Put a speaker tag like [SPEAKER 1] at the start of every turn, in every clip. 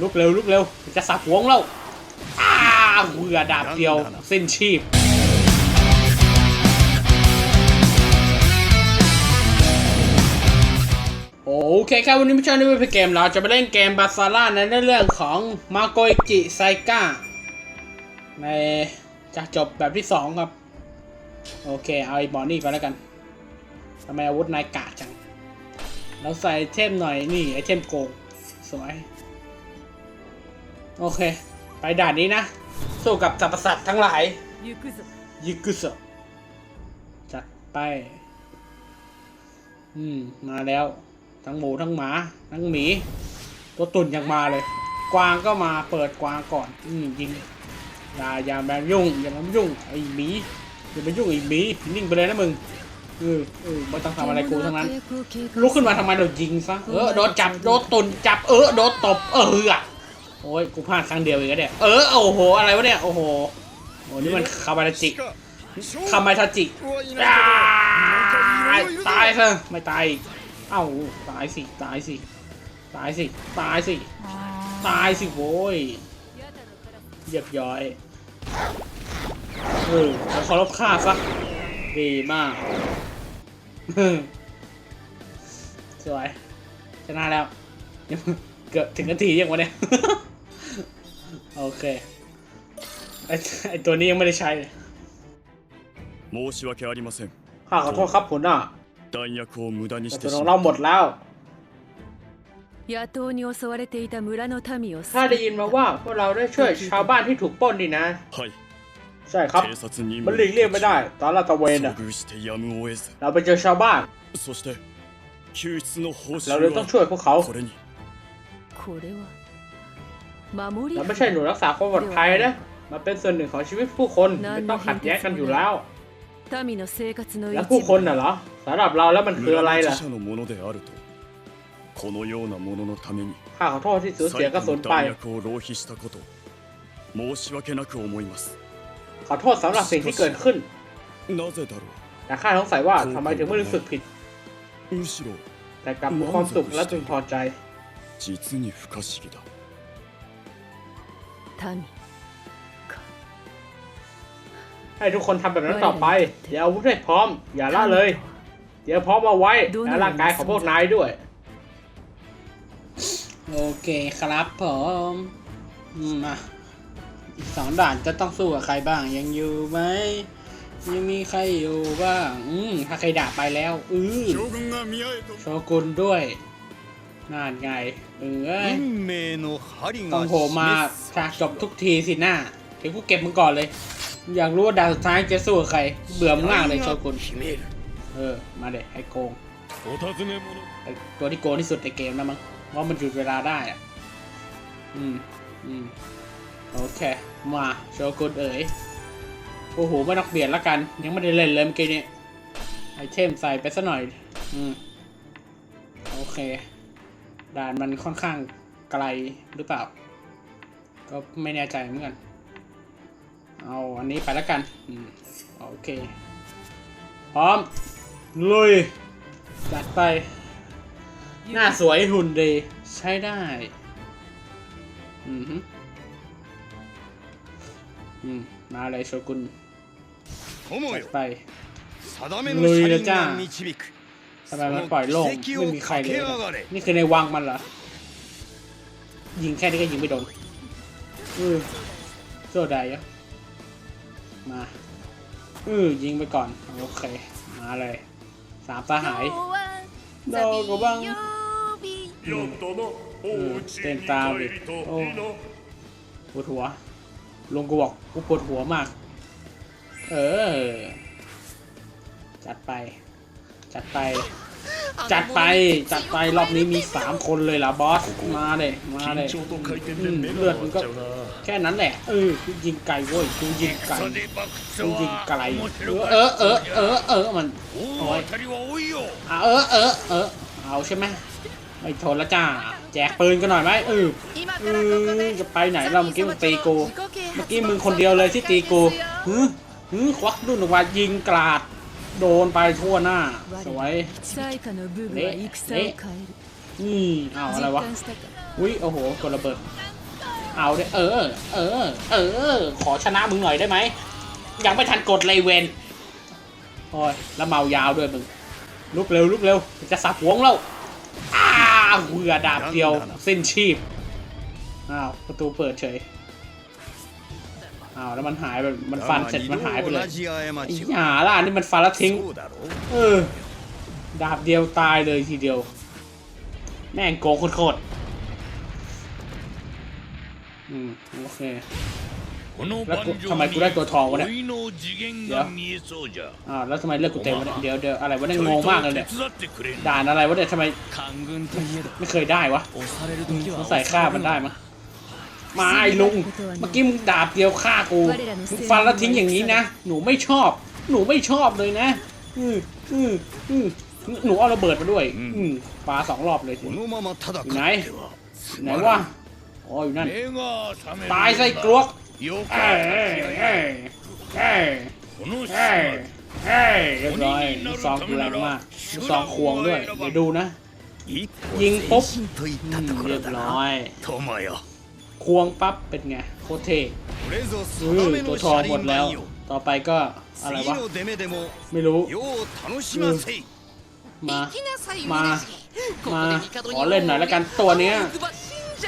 [SPEAKER 1] ลุกเร็วลุกเร็วจะสับหัวของเราอ้าเหือดาบเดียวสิ้นชีพโอเคครับวันนี้ไม่ใช่นี่เป็นเกมเราจะไปเล่นเกมบาซาร่าในเรื่องของมาโกอิจิไซก้าในจะจบแบบที่สองครับ โอเค เอาไอ้บอนี่ก่อนแล้วกันทำไมอาวุธนายกาดจัง เราใส่ไอเทมหน่อยนี่ไอเทมโกง สวย โอเค ไปด่านนี้นะ สู้กับสัรสัตว์ทั้งหลาย
[SPEAKER 2] ยูกุส
[SPEAKER 1] ยูกุสจัดไป อืม มาแล้ว ทั้งหมูทั้งหมา ทั้งหมี ตัวตุ่นยังมาเลย กวางก็มาเปิดกวางก่อน อืมยิงอย่าอย่าแบบยุ่ง อย่ามายุ่งไอ้หมีอย่ามายุ่งไอ้หมีนิ่งไปเลยนะมึงเออเออไม่ต้องทำอะไรกูทั้งนั้นลุกขึ้นมาทำไมเรายิงซะเออโดนจับโดนตุ่นจับเออโดนตบเออ โอ้ยกูพลาดครั้งเดียวเองอะเนี่ยเออโอ้โหอะไรวะเนี่ยโอ้โหโอ้นี่มันคาบาราจิคามาทาจิตายตายซะไม่ตายอีกเอ้าตายสิตายสิตายสิตายสิตายสิโว้ยเรียบร้อยเออแล้วเคารพค่าซะดีมากสวยชนะแล้วยังเกือบถึงนาทียังวะเนี่ย โอเค ไอไอตัวนี้ยังไม่ได้ใช้เลย
[SPEAKER 3] 申し訳ありません
[SPEAKER 1] ข้าขอโทษครับหัวหน้า
[SPEAKER 3] 弾薬を無駄にし
[SPEAKER 1] แต่
[SPEAKER 3] て
[SPEAKER 1] ตัว
[SPEAKER 3] し
[SPEAKER 1] ของ
[SPEAKER 3] ま
[SPEAKER 1] เรา
[SPEAKER 3] っ
[SPEAKER 1] หมดแล้ว
[SPEAKER 2] 野党に襲われていた村の民を
[SPEAKER 1] ถ้าได้ยินมาว่าพวกเราได้ช่วยชาวบ้านที่ถูกปล้นนี่นะ
[SPEAKER 3] たはい
[SPEAKER 1] ใช่ครับ
[SPEAKER 3] 警察任
[SPEAKER 1] มัน
[SPEAKER 3] 務
[SPEAKER 1] หลีกเลี่ยงไม่ได้ ตอนลาดตระเวนอ่ะ
[SPEAKER 3] 遭遇してやむを得ず
[SPEAKER 1] เราไปเจอชาวบ้าน
[SPEAKER 3] そして救出の報酬
[SPEAKER 1] เราเลยต้องช่วยพวกเขา
[SPEAKER 3] はこれに
[SPEAKER 2] これは守り
[SPEAKER 1] เราไม่ใช่หน่วยรักษาความปลอดภัยนะมันเป็นส่วนหนึ่งของชีวิตผู้คนไม่ต้องขัดแย้งกันอยู่แล้วและผู้คนน่ะเหรอสำหรับเราแล้วมันคืออะไรล่ะข้าขอโทษที่สูญเสียกระสุนไปขอโทษสำหรับสิ่งที่เกิดขึ้นแต่ข้าสงสัยว่าทำไมถึงไม่รู้สึกผิด แต่กลับมีความสุขและจึงพอใจ
[SPEAKER 2] 民か
[SPEAKER 1] ให้ทุกคนทำแบบนั้นต่อไปอย่ายอาวุธให้พร้อม อย่าละเลย เดี๋ยวพร้อมเอาไว้และร่างกายของพวกนายด้วย โอเคครับผมอืมาอีกสองด่านจะต้องสู้กับใครบ้าง ยังอยู่ไหมยังมีใครอยู่บ้างถ้าใครด่าไปแล้ว อือโชกุนด้วย น่าไงเออต้องโผล่มาฉากจบทุกทีสิหน่าเดี๋กูเก็บมึงก่อนเลย อยากรู้ว่าดาวสุดท้ายจะสู้ใคร เบื่อมากเลยโชกุนเออ มาเด็ไอโกงตัวที่โกงที่สุดในเกมนะมั้งเพราะมันหยุดเวลาได้อะ อืม อืม โอเค มาโชกุนเอ๋ย โอ้โห ไม่ต้องเปลี่ยนละกัน ยังไม่ได้เล่นเลยเมื่อกี้นี้ไอเทมใส่ไปซะหน่อย อืม โอเค ด่านมันค่อนข้างไกลหรือเปล่า ก็ไม่แน่ใจเหมือนกัน เอาอันนี้ไปแล้วกันอโอเค พร้อม ลุย จัดไป หน้าสวยหุ่นดีใช้ได้ อืมมาเลยโชกุนจัดไป
[SPEAKER 4] ลุยเลยจ้า
[SPEAKER 1] ทำไมมันปล่อยโล่งไม่มีใครเลยนี่คือในวังมันเหรอ ยิงแค่นี้ก็ยิงไม่โดนอือโซดายะมาอือยิงไปก่อน โอเค มาเลยสามตาหายโดกบังเต้น
[SPEAKER 3] ตาม
[SPEAKER 1] ดิ
[SPEAKER 3] โอ้
[SPEAKER 1] ปวดหัว ลงกูบอกกูปวดหัวมาก เออ จัดไป จัดไป จัดไป จัดไปรอบนี้มีสามคนเลยล่ะบอส มาเลยมาเลยเลือดมันก็แค่นั้นแหละ เออยิงไกลโว้ยยิงไก
[SPEAKER 4] ล
[SPEAKER 1] ยิงไก
[SPEAKER 4] ล
[SPEAKER 1] เออเออเออเออมัน
[SPEAKER 4] โอ้
[SPEAKER 1] ยเออเออเออเอาใช่ไหมไม่ทนละจ้า แจกปืนกันหน่อยไหมเออจะไปไหนเราเมื่อกี้มึงตีกู เมื่อกี้มึงคนเดียวเลยที่ตีกูฮึฮึควักดุนออกมายิงกราด โดนไปทั่วหน้า สวย
[SPEAKER 2] เละะอืม
[SPEAKER 1] เอาอะไรวะอุ้ยโอ้โหกดระเบิด เอาเด้เออ เออ เออ ขอชนะมึงหน่อยได้ไหม ยังไม่ทันกดเลยเวนโอ้ยแล้วเมายาวด้วยมึง ลุกเร็วลุกเร็ว จะสับวงแล้วอ้าเหือดาบเดียวสิ้นชีพ อ้าว ประตูเปิดเฉย อ้าวแล้วมันหายแบบมันฟันเสร็จมันหายไปเลยอีหาล่ะนี่มันฟันแล้วทิ้งเออดาบเดียวตายเลยทีเดียว แม่งโกงโคตรอืมโอเคแล้วทำไมกูได้ตัวทองวะเนี่ย
[SPEAKER 4] เดี๋ยว
[SPEAKER 1] อ่าแล้วทำไมเลือกกูเต็มวะเนี่ยเดี๋ยวเดี๋ยวอะไรวะเนี่ยงงมากเลยเนี่ยด่านอะไรวะเนี่ยทำไมไม่เคยได้วะสงส่ยฆ่ามันได้มั้ย มาไอ้ลุง เมื่อกี้มึงดาบเดียวฆ่ากูมึงฟันแล้วทิ้งอย่างนี้นะ หนูไม่ชอบ หนูไม่ชอบเลยนะ อืออืออือหนูเอาระเบิดมาด้วย อืมปาสองรอบเลยทีไหน ไหนวะอ๋ออยู่นั่น ตายไส้กลวกเฮ้ยเอ้ยเอ้ยเอ้ยเอ้ยเรียบร้อยสองแรงมากสองควงด้วยไปดูนะ ยิงปุ๊บเรียบร้อ
[SPEAKER 4] ย
[SPEAKER 1] ควงปั๊บเป็นไงโคตรเทอือตัวทองหมดแล้ว ต่อไปก็อะไรวะ ไม่รู้ มา มา มา ขอเล่นหน่อยแล้วกันตัวเนี้ย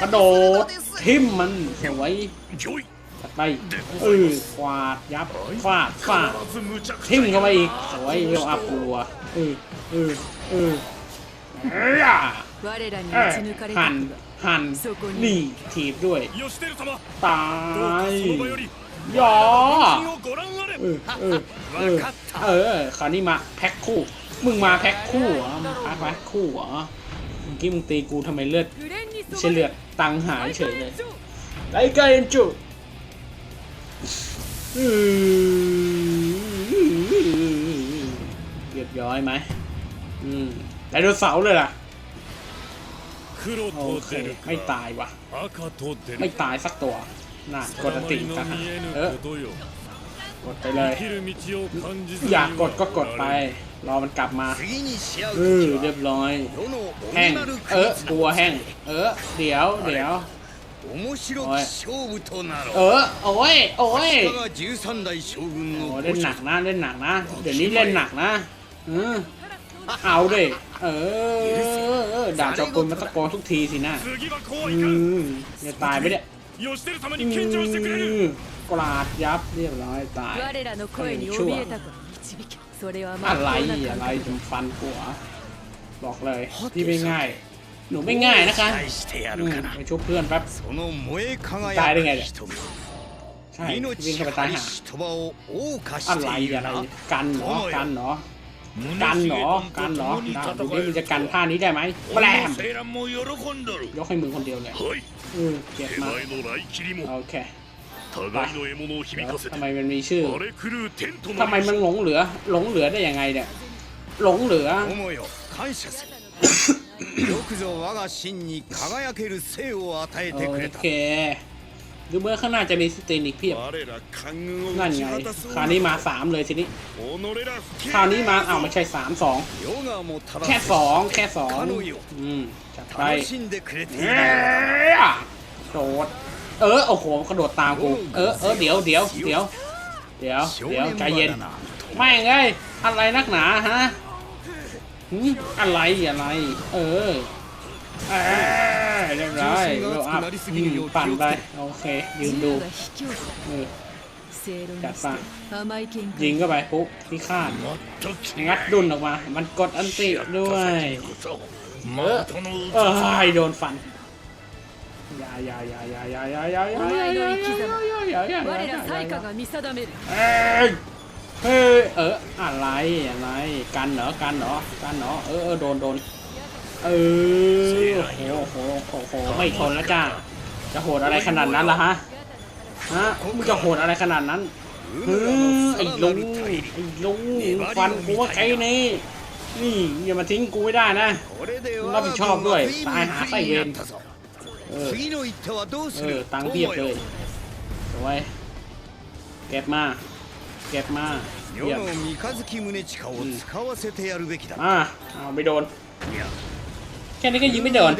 [SPEAKER 1] กระโดดทิมมันสวยจัดไปเออควาดยับฟาดฟาดทิมเข้าไปอีกสวยเรียวอัพรัวเออเออเออ หัน
[SPEAKER 2] หัน
[SPEAKER 1] หนีทีบด้วย ตายยอเออเออคราวนี้มาแพ็คคู่ มึงมาแพ็คคู่เหอมาแพ็คคู่เหรอเมื่อกี้มึงตีกูทำไมเลือดเฉ
[SPEAKER 2] ลื
[SPEAKER 1] อดตังหายเฉยเลยไรกันจุเรียบร้อยไหมอืมไดโนเสาร์เลยล่ะ โอเคไม่ตายวะไม่ตายสักตัวน่ากดติ
[SPEAKER 3] ท
[SPEAKER 1] หา
[SPEAKER 3] ร
[SPEAKER 1] เออกดไปเลย อยากกดก็กดไป รอมันกลับมาเออเรียบร้อย แห้ง เออตัวแห้ง เออ เดี๋ยว เดี๋ยวเออ โอ้ย โอ้ยเอ
[SPEAKER 4] อ
[SPEAKER 1] เล่นหนักนะ เล่นหนักนะ เดี๋ยวนี้เล่นหนักนะ อือ เอาด้ยเออด่าจอกลมาตะโกนทุกทีสินะอืมจะตายไหมเนี่ยอืมกราดยับเรียบร้อยตาย
[SPEAKER 2] ชั่ว
[SPEAKER 1] อะไรอะไรจมฟันหัวบอกเลยที่ไม่ง่าย หนูไม่ง่ายนะคะไปชุบเพื่อนแป๊บ
[SPEAKER 4] ตายได้
[SPEAKER 1] ไงเด็
[SPEAKER 4] ก
[SPEAKER 1] ใช่วิ่งเข้าไปตายหาอะไรอะไรกันเนาะกันเนาะ กันเหรอ
[SPEAKER 3] 重
[SPEAKER 1] กันเหรอ
[SPEAKER 3] 殿
[SPEAKER 1] ดา
[SPEAKER 3] と
[SPEAKER 1] ว
[SPEAKER 3] 共
[SPEAKER 1] ดู
[SPEAKER 3] に
[SPEAKER 1] นี่
[SPEAKER 3] 戦
[SPEAKER 1] มึงจะกัน
[SPEAKER 3] う
[SPEAKER 1] ท่านี้ได้ไหมแปลม
[SPEAKER 4] セーランも喜んどる
[SPEAKER 1] ยกให้มึงคนเดียวเลย
[SPEAKER 3] はい
[SPEAKER 1] อืมเก็บ
[SPEAKER 3] 手
[SPEAKER 1] มา
[SPEAKER 3] 前の来切りも
[SPEAKER 1] โอเค
[SPEAKER 3] 互いの獲物を響
[SPEAKER 1] เดี๋ยว
[SPEAKER 3] かせて
[SPEAKER 1] ทำไมมันมีชื่อ
[SPEAKER 3] 荒れ狂うテント
[SPEAKER 1] ทำไมมันหลงเหลือ หลงเหลือได้ยังไงเนี่ย หลงเหลือ
[SPEAKER 4] 友よ感謝するよくぞ我が真に輝ける生を与えてくれ
[SPEAKER 1] โอ
[SPEAKER 4] た
[SPEAKER 1] เค หรือเมื่อข้างหน้าจะมีสเตนิกเพียบ นั่นไงคราวนี้มาสามเลยทีนี้คราวนี้มาเอาไม่ใช่สามสองแค่สองแค่สองอืมจัดไปโดดเออโอ้โหกระโดดตามกูเออเออเดี๋ยวเดี๋ยวเดี๋ยวเดี๋ยวเดี๋ยวใจเย็นไม่ไงอะไรนักหนาฮะอืมอะไรอะไร เออ อ่าเรียบร้อยโลอัพปั่นไปโอเคยืนดู
[SPEAKER 2] จัดไป
[SPEAKER 1] ยิงเข้าไปปุ๊บพี่คาดงัดดุนออกมา มันกดอันติด้วย
[SPEAKER 3] เออ
[SPEAKER 1] เออโดนฟันยายายายายายายายายายา
[SPEAKER 2] ยา
[SPEAKER 1] ยายเฮ้ยเอออะไรอะไรกันเหรอกันเหาอกันเหรอเออโดนโดน เออโอ้โหโอ้โหไม่ทนแล้วจ้า จะโหดอะไรขนาดนั้นล่ะฮะ ฮะมึงจะโหดอะไรขนาดนั้นเออไอ้ลุงไอ้ลุงฟันกูว่าใครนี่นี่อย่ามาทิ้งกูไม่ได้นะรับผิดชอบด้วย ตายหาไส้เวรเออเออตังเบียบเลย
[SPEAKER 4] เอา
[SPEAKER 1] ไว้เก็บมาเก็บมาเยี่ยมอ่าเอาไปโดน แค่นี้ก็ยิงไม่โดน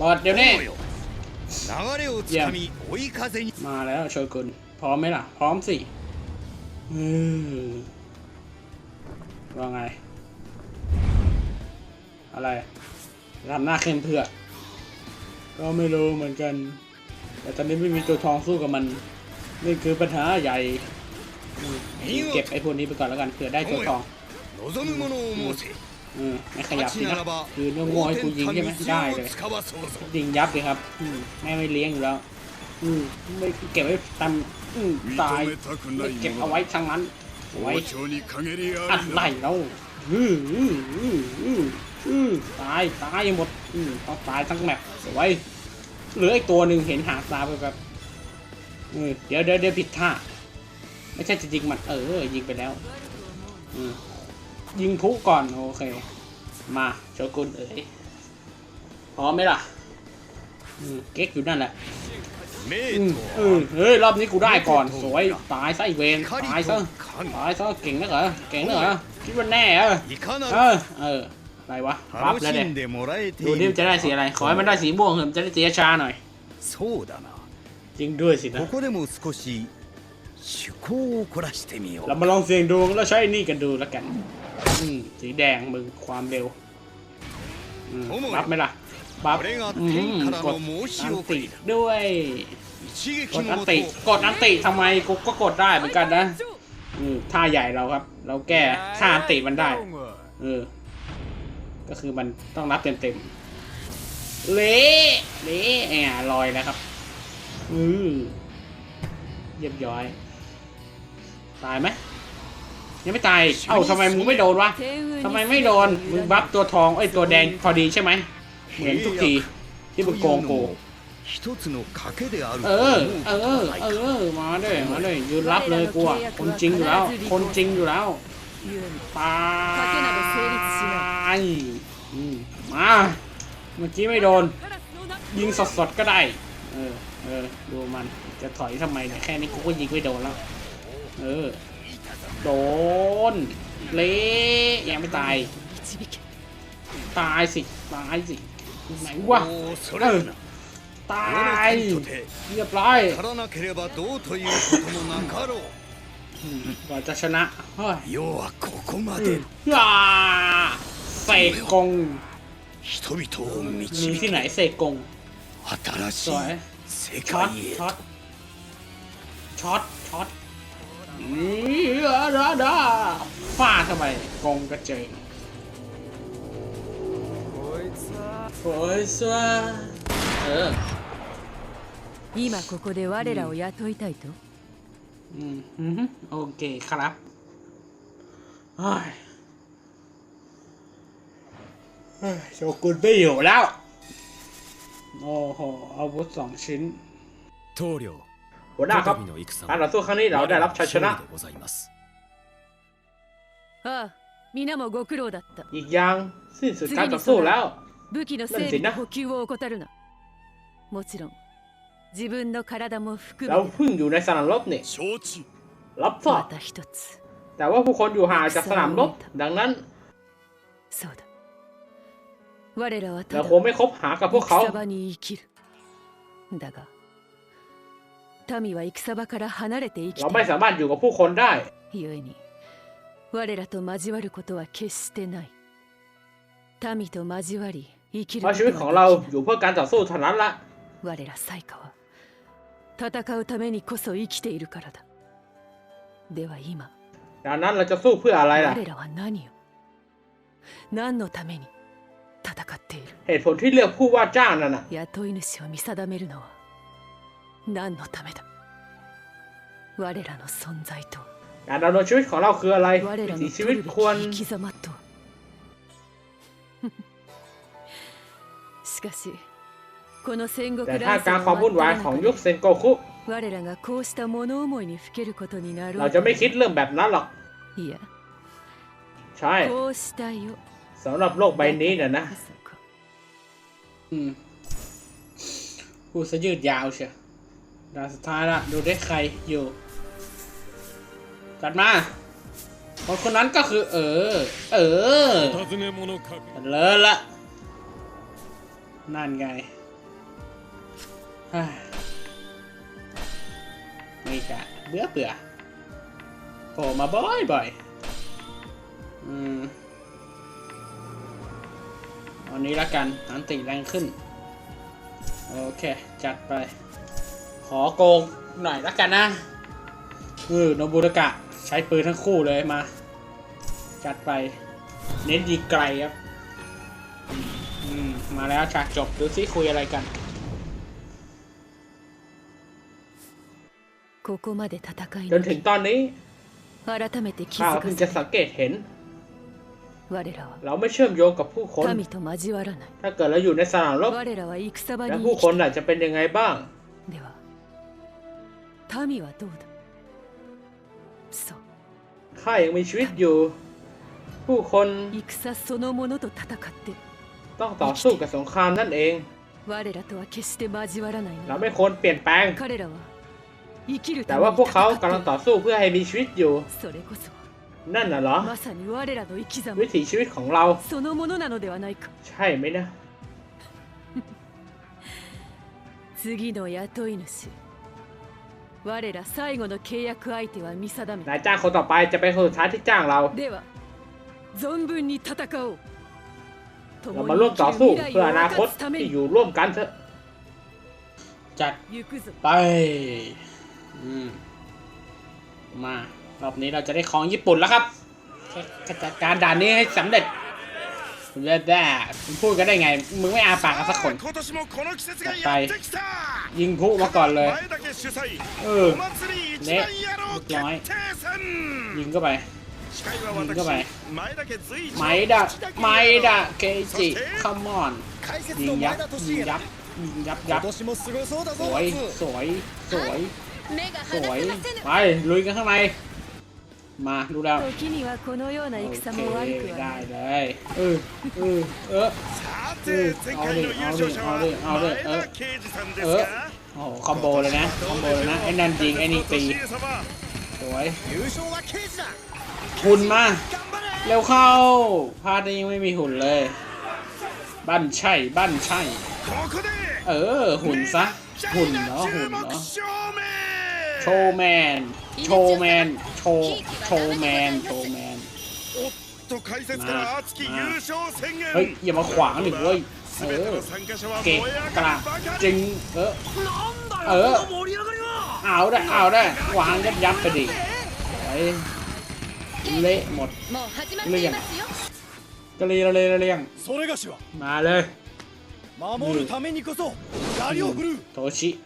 [SPEAKER 1] บอดเดี๋ยวนี้
[SPEAKER 4] เยี่ยม
[SPEAKER 1] มาแล้วโชกุนพร้อมไหมล่ะ พร้อมสิว่าไง อะไรทำหน้าเข้มเผือกก็ไม่รู้เหมือนกัน แต่ตอนนี้ไม่มีตัวทองสู้กับมัน นี่คือปัญหาใหญ่ เก็บไอ้พวกนี้ไปก่อนแล้วกันเผื่อได้ตัวทอง
[SPEAKER 4] เอ
[SPEAKER 1] ไม่ขยับสินะคือน้องงอยกูยิงใช่ไหมได้เลยยิงยับเลยครับแม่ไม่เลี้ยงอยู่แล้วอืมไม่เก็บไว้ตามตายไม่เก็บเอาไว้ทางนั้นไว้อัะไรแล้วอือืมอืมอืมอืมตายตายหมดอืมต้องตายทั้งแมปไว้เหลืออีกตัวหนึ่งเห็นหางตาไปแบบเดี๋ยวเดี๋ยวเดี๋ยวผิดท่า ไม่ใช่จะยิงมันเออยิงไปแล้ว ยิงพุก่อน โอเค มาโชกุนเอ๋ยพร้อมไหมล่ะเก๊กอยู่นั่นแหละเฮ้ย รอบนี้กูได้ก่อน สวย ตายซะอีกเวนตายซะ ตายซะ เก่งนักเหรอ เก่งนักเหรอ คิดว่าแน่เหรอเออ เออ อะไรวะ รับแล้วเนี่ยดูนี่จะได้สีอะไร ขอให้มันได้สีม่วงเถอะจะได้สีชาหน่อยจริงด้วยสินะเรามาลองเสียงดวงแล้วใช้นี่กันดูแล้วกัน สีแดงมือความเร็วรับไหมล่ะบัฟกดอันติด้วยกดอันติกดอันติทำไมกูก็กดได้เหมือนกันนะท่าใหญ่เราครับ เราแก้ท่าอันติมันได้เออก็คือมันต้องรับเต็มเต็มเละเละแอะลอยนะครับอือเยียบย้อย ตายไหม ยังไม่ตาย เอ้าทำไมมึงไม่โดนวะทำไมไม่โดน มึงบัฟตัวทองไอ้ตัวแดงพอดีใช่ไหมเห็นทุกทีที่มึงโกงกูเออ เออ เออ มาด้วยมาด้วยยืนรับเลยกูอะคนจริงอยู่แล้ว คนจริงอยู่แล้วตายมา เมื่อกี้ไม่โดน ยิงสดๆก็ได้ เออ เออ ดูมัน จะถอยทำไมเนี่ย แค่นี้กูก็ยิงไม่โดนแล้ว เออ โดน เละยังไม่ตาย ตายสิ ตายสิ ไหนวะตายเรียบร้อยว่าจะชนะเฮ้ยอย่าเสกกงมีที่ไหนเสกกงสวยช็อตช็อตช็อตช็อต นี่ดาดาฟาดทำไมกงกระเจิงโอ้ยสวเออ
[SPEAKER 2] 今ここで我らを雇いたいと
[SPEAKER 1] อืมอืมโอเคครับเฮ้ยเฮ้ยโชกุนไม่อยู่แล้ว โอ้โห อาวุธสองชิ้น
[SPEAKER 5] 棟梁
[SPEAKER 1] หัวหน้าครับการต่อสู้ครั้งนี้เราได้รับชัยชนะอีกอย่างสิ้นสุดการต่อสู้แล้ว
[SPEAKER 2] บุกีโนั่นสินะ
[SPEAKER 1] เราเพิ่งอยู่ในสนามรบนี่รับทราบแต่ว่าผู้คนอยู่ห่างจากสนามรบดังนั้นเราคงไม่คบหากับพวกเขา
[SPEAKER 2] 民は戦場から離れて生き
[SPEAKER 1] เรา
[SPEAKER 2] て
[SPEAKER 1] ไม่
[SPEAKER 2] いる
[SPEAKER 1] สามารถอยู่กับผู้คนได้
[SPEAKER 2] 故に我らと交わることは決してない民と交わり生きる
[SPEAKER 1] เพราะ
[SPEAKER 2] こ
[SPEAKER 1] ชีวิต
[SPEAKER 2] と
[SPEAKER 1] ของ
[SPEAKER 2] は
[SPEAKER 1] เรา
[SPEAKER 2] できない
[SPEAKER 1] อยู่เพื่อการต่อสู้เท่านั้นละ
[SPEAKER 2] 我ら最下は戦うためにこそ生きているからだでは今
[SPEAKER 1] ดังนั้นเราจะสู้เพื่ออะไรล่ะ
[SPEAKER 2] 我らは何を何のために戦っている
[SPEAKER 1] เหตุผลที่เลือกผู้ว่าจ้างนั่นน่ะ
[SPEAKER 2] 雇い主を見定めるのは 何のためだ我らの存在と
[SPEAKER 1] การดำเนินชีวิตของเราคืออะไร
[SPEAKER 2] 我
[SPEAKER 1] วิ
[SPEAKER 2] ら
[SPEAKER 1] ถี
[SPEAKER 2] の
[SPEAKER 1] ชี
[SPEAKER 2] 取
[SPEAKER 1] วิต
[SPEAKER 2] るべ
[SPEAKER 1] ควร
[SPEAKER 2] き生き様とはしかしこの戦国
[SPEAKER 1] แต่ถ้า
[SPEAKER 2] 乱
[SPEAKER 1] การ
[SPEAKER 2] 世
[SPEAKER 1] ความวุ่นวายของยุคเซนโกคุ
[SPEAKER 2] 我らがこうした物思いにふけることになろ
[SPEAKER 1] เรา
[SPEAKER 2] う
[SPEAKER 1] จะไม่คิดเรื่องแบบนั้นหรอก
[SPEAKER 2] いや
[SPEAKER 1] ใช่
[SPEAKER 2] こうしたよ
[SPEAKER 1] สำหรับโลกใบนี้เนี่ยนะ
[SPEAKER 2] まさか
[SPEAKER 1] อืมพูดซะยืดยาวเชียว ด่านสุดท้ายละดูได้ใครอยู่จัดมาคนคนนั้นก็คือเออ เออเลิศละ นั่นไงไม่กะเบื่อเปื่อโผล่มาบ่อยบ่อยอืมอันนี้ละกันอันติแรงขึ้น โอเค จัดไป ขอโกงหน่อยละกันนะเออโนบุตกะใช้ปืนทั้งคู่เลยมา จัดไป เน้นยิงไกลครับ อืม มาแล้วฉากจบ ดูซิคุยอะไรกันจนถึงตอนนี้
[SPEAKER 2] เรา
[SPEAKER 1] เพิ่งจะสังเกตเห็น เราไม่เชื่อมโยงกับผู้คน ถ้าเกิดเราอยู่ในสนามรบแล้วผู้คนล่ะจะเป็นยังไงบ้าง
[SPEAKER 2] 民はどうだそう
[SPEAKER 1] ข้ายังมีชีวิตอยู่ ผู้คน
[SPEAKER 2] 戦そのものと戦って
[SPEAKER 1] ต้องต่อสู้กับสงครามนั่นเอง
[SPEAKER 2] 我らとは決して交わらない
[SPEAKER 1] เรา
[SPEAKER 2] の
[SPEAKER 1] ไม่ควรเปลี่ยนแปลง
[SPEAKER 2] 彼らは生きる
[SPEAKER 1] แต่
[SPEAKER 2] ため
[SPEAKER 1] ว่า
[SPEAKER 2] に
[SPEAKER 1] พวกเขากำลัง
[SPEAKER 2] 戦って
[SPEAKER 1] ต่อสู้เพื่อให้มีชีวิตอยู่
[SPEAKER 2] それこそ
[SPEAKER 1] นั่นน่ะเหรอ
[SPEAKER 2] まさに我らの生き様
[SPEAKER 1] วิถีชีวิตของเรา
[SPEAKER 2] そのものなのではないか
[SPEAKER 1] ใช่ไหมนะ
[SPEAKER 2] 次の雇い主 我ら最後の契約相手は見定め
[SPEAKER 1] นายจ้างคนต่อไปจะเป็นคนสุดท้ายที่จ้างเรา
[SPEAKER 2] では存分に戦おう
[SPEAKER 1] เรามาร่วมต่อสู้เพื่ออนาคต
[SPEAKER 2] ため
[SPEAKER 1] ที่
[SPEAKER 2] に
[SPEAKER 1] อยู่ร่วมกันเถอะ จัด
[SPEAKER 2] 行くぞ
[SPEAKER 1] ไป อืม มา รอบนี้เราจะได้ของญี่ปุ่นแล้วครับแค่จัดการด่านนี้ให้สำเร็จ เละแด่พูดกันได้ไง มึงไม่อาปากสักคน
[SPEAKER 4] ไป
[SPEAKER 1] ยิงพุมาก่อนเลย เออ
[SPEAKER 4] เละน้อย
[SPEAKER 1] ยิงก็ไป ยิงก็ไป ไม่ดะไม่ดะเกจิคัมมอน ยิงยับยิงยับยิงยับยับสวย สวย สวย สวย ไป ลุยกันข้างใน มาดูแล้วโอเคได้เลยเออเออเออ
[SPEAKER 4] เอ
[SPEAKER 1] อเอา
[SPEAKER 4] เลยเอา
[SPEAKER 1] เลยเอา
[SPEAKER 4] เลยเอาเล
[SPEAKER 1] เออ
[SPEAKER 4] เอ
[SPEAKER 1] อโอ้คอมโบเลยนะคอมโบเลยนะไอ้นั่นจริงไอ้นี่ตีสวยหุ่นมาเร็วเข้าพาดี้ยังไม่มีหุ่นเลยบั้นใช่บั้นใช่เออหุ่นซะหุ่นเนาะหุ่นเนาะโชว์แมน โชว์แมน โชว์ โชว์แมน โชว์แมน
[SPEAKER 4] おっと解説から熱き優勝宣言
[SPEAKER 1] เฮ้ย อย่ามาขวางดิเว้ย เอ
[SPEAKER 4] 全て
[SPEAKER 1] อ
[SPEAKER 4] の参加者は燃
[SPEAKER 1] เกะ
[SPEAKER 4] え上
[SPEAKER 1] ก
[SPEAKER 4] が
[SPEAKER 1] ระ
[SPEAKER 4] るばか
[SPEAKER 1] จริ
[SPEAKER 4] り
[SPEAKER 1] ง เออ เออ เอาได้ เอาได้ วางยับยับไปดิไอ้เละหมด
[SPEAKER 2] もう始まっていますよ
[SPEAKER 1] กระลีระเลระเลียง
[SPEAKER 5] それがしは
[SPEAKER 1] มาเลย
[SPEAKER 5] 守るためにこそ槍を振るう
[SPEAKER 1] โทชิ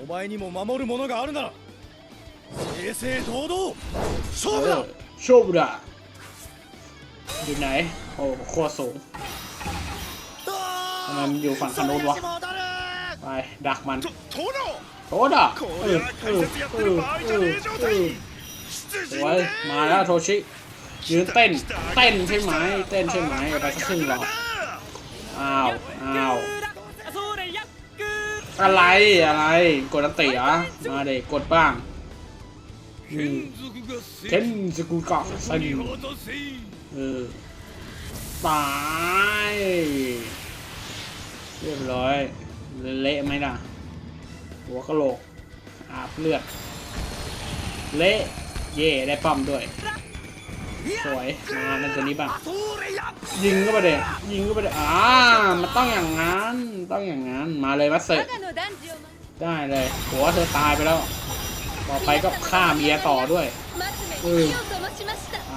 [SPEAKER 5] お前にも守るものがあるなら 正々堂々
[SPEAKER 1] เอ
[SPEAKER 5] 勝負
[SPEAKER 1] อ
[SPEAKER 5] だ
[SPEAKER 1] โชบุระอยู่ไหน โอ้โคตรสูง ทำไมมันอยู่ฝั่งคันนู้นวะ ไป ดักมัน
[SPEAKER 4] と殿
[SPEAKER 1] โทษอ่ะ
[SPEAKER 4] こ
[SPEAKER 1] เอ
[SPEAKER 4] れ
[SPEAKER 1] อ
[SPEAKER 4] は
[SPEAKER 1] เอ
[SPEAKER 4] 解
[SPEAKER 1] อ
[SPEAKER 4] 説やっ
[SPEAKER 1] เอ
[SPEAKER 4] てる
[SPEAKER 1] อ
[SPEAKER 4] 場合
[SPEAKER 1] เอ
[SPEAKER 4] じゃ
[SPEAKER 1] อ
[SPEAKER 4] ねえ状
[SPEAKER 1] เอ
[SPEAKER 4] 態
[SPEAKER 1] อ
[SPEAKER 4] 出
[SPEAKER 1] ส
[SPEAKER 4] 陣
[SPEAKER 1] วย
[SPEAKER 4] で
[SPEAKER 1] มาแล้วโทชิ ยืนเต้น เต้นใช่ไหม เต้นใช่ไหมเอาไปสักครึ่งหรออ้าว อ้าว อะไร อะไร กดอันติเหรอมาเด็กกดบ้างอืม เทนสกุกะซันเอตายเรียบร้อย เละไหมล่ะ หัวกะโหลก อาบเลือด เละ เย่ได้ป้อมด้วย สวยมาในตัวนี้บ้างยิงก็ไปเด็ยิงก็ไปเด็อ่ามันต้องอย่างนั้น ต้องอย่างนั้น มาเลยวัสเได้เลย หัวเธอตายไปแล้ว ต่อไปก็ฆ่าเมียต่อด้วย
[SPEAKER 2] อื
[SPEAKER 1] ไอ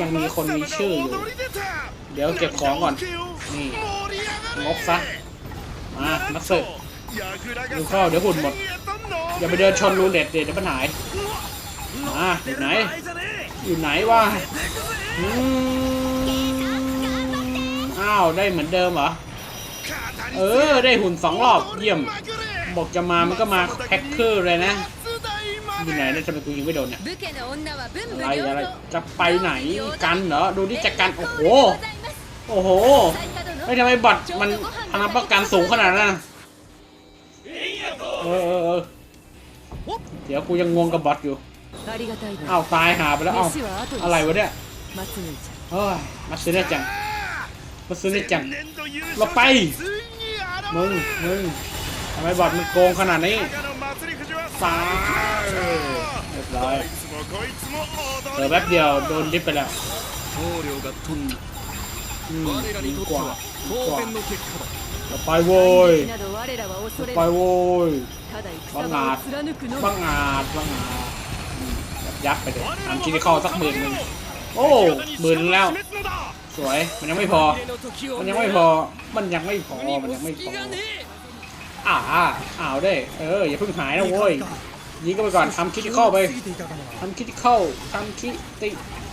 [SPEAKER 4] ยังมีคนมีชื่ออยู่
[SPEAKER 1] เดี๋ยวเก็บของก่อน นี่งบซะ มา
[SPEAKER 4] นักสืบ
[SPEAKER 1] ดูเข้าเดี๋ยวหุ่นหมด อย่าไปเดินชนรูเล็ตเดี๋ยวมันหาย มาอยู่ไหน อยู่ไหนวะอ้าว ได้เหมือนเดิมเหรอ เออ ได้หุ่นสองรอบ เยี่ยม บอกจะมามันก็มาแพ็คเกอร์เลยนะอยู่ไหนเนี่ยทำไมกูยิงไม่โดนเนี่ยอะไรอะไรจะไปไหนกันเหรอดูที่จะกันโอ้โหโอ้โหไม่ทำไมบัตรมันพนักประกันสูงขนาดนั้นเออเออเออเดี๋ยวกูยังงงกับบัตรอยู่
[SPEAKER 2] เอ้า
[SPEAKER 1] ตายหาไปแล้วอ้าวอะไรวะเนี่ยเฮ้ยมาซื้อได้จังมาซื้อได้จังเราไปมึงมึง ทำไมบอดมันโกงขนาดนี้สาเรียบร้อยเดี๋ย
[SPEAKER 4] ว
[SPEAKER 1] แป๊บเดียวโดนดิฟไปแล้วกว่า
[SPEAKER 3] กว่า
[SPEAKER 1] จะไปโวยจะไปโวยบังอาจบังอาจบังอาจยับไปเลยทำคิริคอลสักหมื่นหนึ่งโอ้หมื่นแล้ว สวย มันยังไม่พอ มันยังไม่พอ มันยังไม่พอ มันยังไม่พอ อ่าอ้าวได้ เออ อย่าเพิ่งหายนะโว้ย ยิงก็ไปก่อนทำคิดเข้าไปทำคิดเข้าทำคิดติ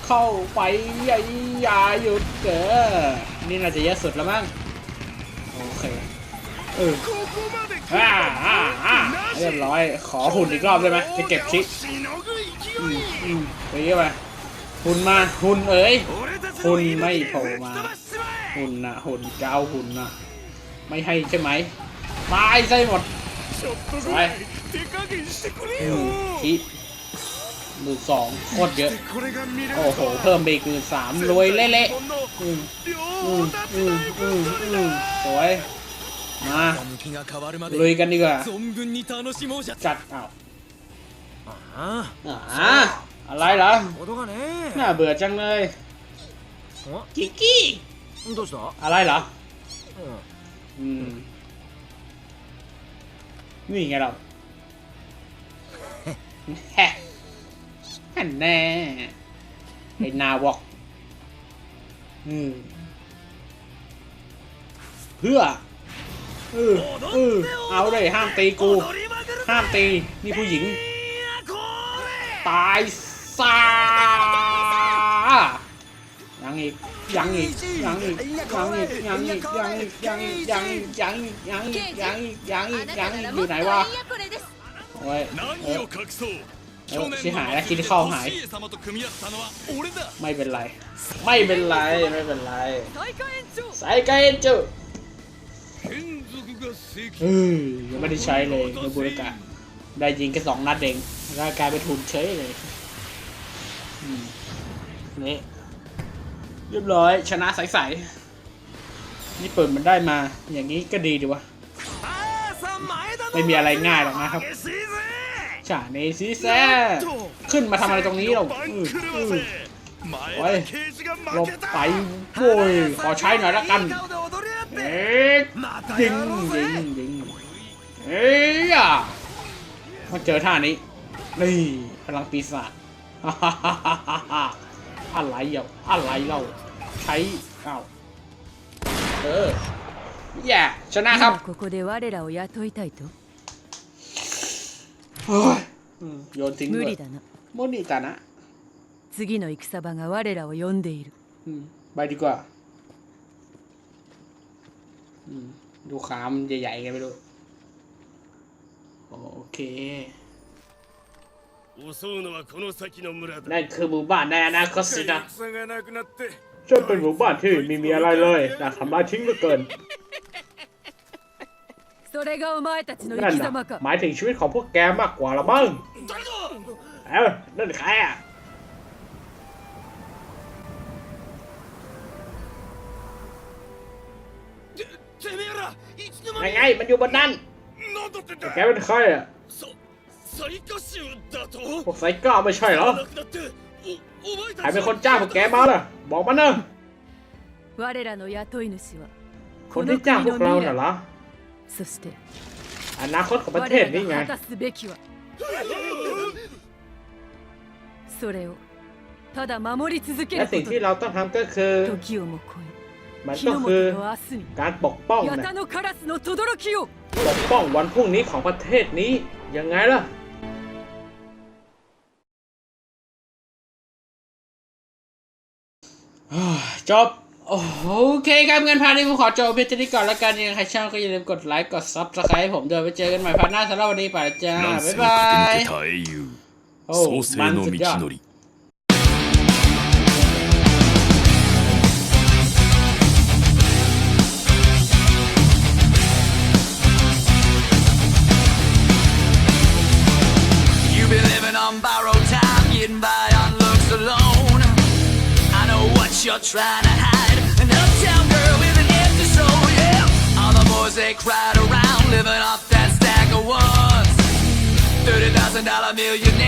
[SPEAKER 1] เข้าไปยัยยาหยุดเออนี่น่าจะเยอะสุดแล้วมั้ง โอเค เอออ่าอ่าอ่าเรียบร้อย ขอหุ่นอีกรอบได้ไหมจะเก็บคิดอืมไปยังไงหุ่นมา หุ่นเอ้ยหุ่นไม่โผล่มา หุ่นนะหุ่นเจ้าหุ่นนะไม่ให้ใช่ไหม ตายใช่หมด
[SPEAKER 4] ไป
[SPEAKER 1] คิหมื่นสองโคตรเยอะ โอ้โห เพิ่มไปอีกหมื่นสามรวยเละๆสวย มาลุยกันดีกว่า จัดเอ้าอ่าอะไรเหรอน่าเบื่อจังเลยกิกกี้อะไรเหรออืม นี่ไงเราแฮนแน่ไอ้นาวอกเพื่อเออเออเอาเลยห้ามตีกู ห้ามตี นี่ผู้หญิง ตายซายังอีก ยังอีกยังอีกยังอีกยังอีกยังอีกยังอีกยังอีกยังอีกยังอีกยังอีกยังอีกยังอีกอยู่ไหนวะโอ้ยเออชิหายแล้วคิดเข้าหาย ไม่เป็นไร ไม่เป็นไรไม่เป็นไรไซไกเอนจูเออยังไม่ได้ใช้เลยในบริการได้ยิงแค่สองนัดเองร่างกายไปทุนเฉยเลยนี่ เรียบร้อย ชนะใสๆนี่เปิดมันได้มา อย่างนี้ก็ดีดีวะ ไม่มีอะไรง่ายหรอกนะครับฉาเนซีแซ่ขึ้นมาทำอะไรตรงนี้เราโอ้ยลบไปโวยขอใช้หน่อยละกันเอ๊ะยิงยิงยิงเอ๊ะมาเจอท่านี้นี่พลังปีศาจอะไรเอะอะไรเรา ใช้อ้าวเออแย่ชนะครับ
[SPEAKER 2] 今ここで我らを雇いたいと
[SPEAKER 1] เฮ้ยอืมโยนทิ้งเล
[SPEAKER 2] 無
[SPEAKER 1] ย
[SPEAKER 2] 理だな
[SPEAKER 1] โมนิตานะ
[SPEAKER 2] 次の戦場が我らを呼んでいる
[SPEAKER 1] อืมไปดีกว่าอืมดูขามนใหญ่ๆไงไม่รู้โอเค
[SPEAKER 3] 襲うのはこの先の村だ
[SPEAKER 1] นั่นคือหมู่บ้านในอนาคตสินะ
[SPEAKER 4] 戦がなくなって
[SPEAKER 1] ช่วยเป็นหมู่บ้านที่ไม่มีอะไรเลยแต่าทำลายทิ้งเหลืเกินนั่นนะหมายถึงชีวิตของพวกแกมากกว่าละมั้งเอ้นั่นใครอะไงไงมันอยู่บนนั้นแกเป็นใครอะพวกไซก้าไม่ใช่เหรอ ใคร
[SPEAKER 3] たち
[SPEAKER 1] เป็นคนจ้างพวกแกมาล่ะ บอกมาเนอะ
[SPEAKER 2] 我らの雇い主は
[SPEAKER 1] คนที่จ้างพวกเราน่ะเหรอ
[SPEAKER 2] そして
[SPEAKER 1] อนาคตของประ
[SPEAKER 2] 我
[SPEAKER 1] เทศ
[SPEAKER 2] ら
[SPEAKER 1] นี่ไง
[SPEAKER 2] が果たすべきはそれをただ守り続け
[SPEAKER 1] และ
[SPEAKER 2] るこ
[SPEAKER 1] สิ่ง
[SPEAKER 2] と
[SPEAKER 1] ที่
[SPEAKER 2] だ
[SPEAKER 1] เราต้องทำก็คือ
[SPEAKER 2] 時をも超
[SPEAKER 1] มัน
[SPEAKER 2] え日
[SPEAKER 1] ก็
[SPEAKER 2] の本
[SPEAKER 1] คือ
[SPEAKER 2] の明日に
[SPEAKER 1] การปกป้อง
[SPEAKER 2] 八
[SPEAKER 1] นะ
[SPEAKER 2] 田のカラスの轟を
[SPEAKER 1] ปกป้องวันพรุ่งนี้ของประเทศนี้ ยังไงล่ะ จบ โอเคครับเงินพาร์ทนี้ผมขอจบเพียงเท่านี้ก่อนแล้วกันยังใครชอบก็อย่าลืมกดไลค์กดซับสไครต์ผมเดี๋ยวไปเจอกันใหม่พาร์ทหน้าสำหรับวันนี้ไปจ้าบ๊ายบายโอ้มันสุดยอด
[SPEAKER 6] バロ you're trying to hide. An uptown girl with an empty soul, yeah. All the boys they crowd around, living off that stack of ones. $30,000 millionaire.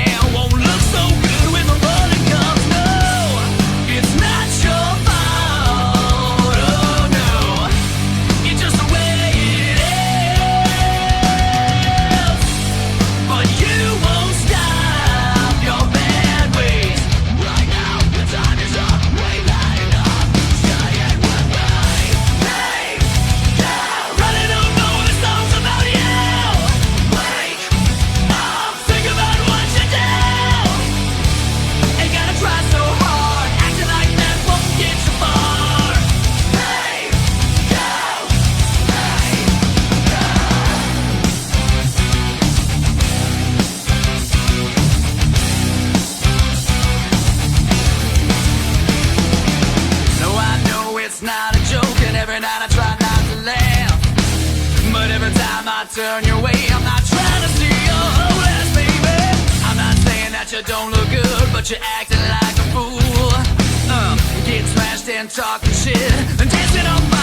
[SPEAKER 6] Not a joke, and every night I try not to laugh. But every time I turn your way, I'm not trying to see your whole ass, baby. I'm not saying that you don't look good, but you're acting like a fool. Uh, Get smashed and talking shit, and dancing on